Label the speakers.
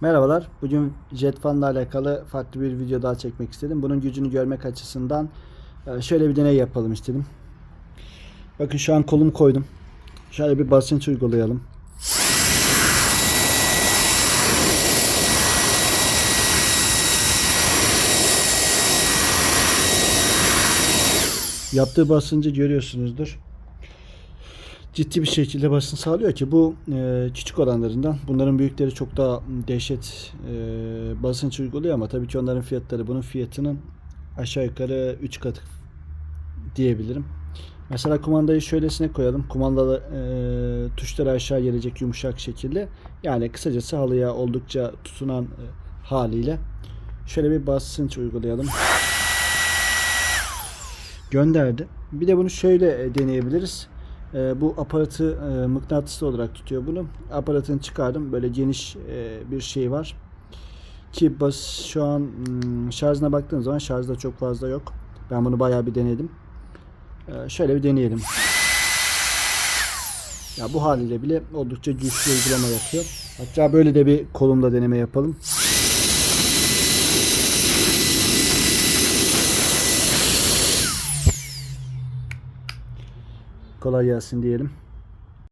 Speaker 1: Merhabalar. Bugün Jetfan ile alakalı farklı bir video daha çekmek istedim. Bunun gücünü görmek açısından e, şöyle bir deney yapalım istedim. Bakın şu an kolumu koydum. Şöyle bir basınç uygulayalım. Yaptığı basıncı görüyorsunuzdur ciddi bir şekilde basın sağlıyor ki bu e, küçük olanlarından bunların büyükleri çok daha dehşet e, basınç uyguluyor ama tabii ki onların fiyatları bunun fiyatının aşağı yukarı 3 katı diyebilirim. Mesela kumandayı şöylesine koyalım. Kumandalı e, tuşları aşağı gelecek yumuşak şekilde. Yani kısacası halıya oldukça tutunan e, haliyle. Şöyle bir basınç uygulayalım. Gönderdi. Bir de bunu şöyle e, deneyebiliriz. E, bu aparatı e, mıknatıslı olarak tutuyor bunu. Aparatını çıkardım. Böyle geniş e, bir şey var. Ki bas şu an hmm, şarjına baktığım zaman şarjda çok fazla yok. Ben bunu bayağı bir denedim. E, şöyle bir deneyelim. Ya bu haliyle bile oldukça güçlü uygulama yapıyor. Hatta böyle de bir kolumda deneme yapalım. Kolay gelsin diyelim.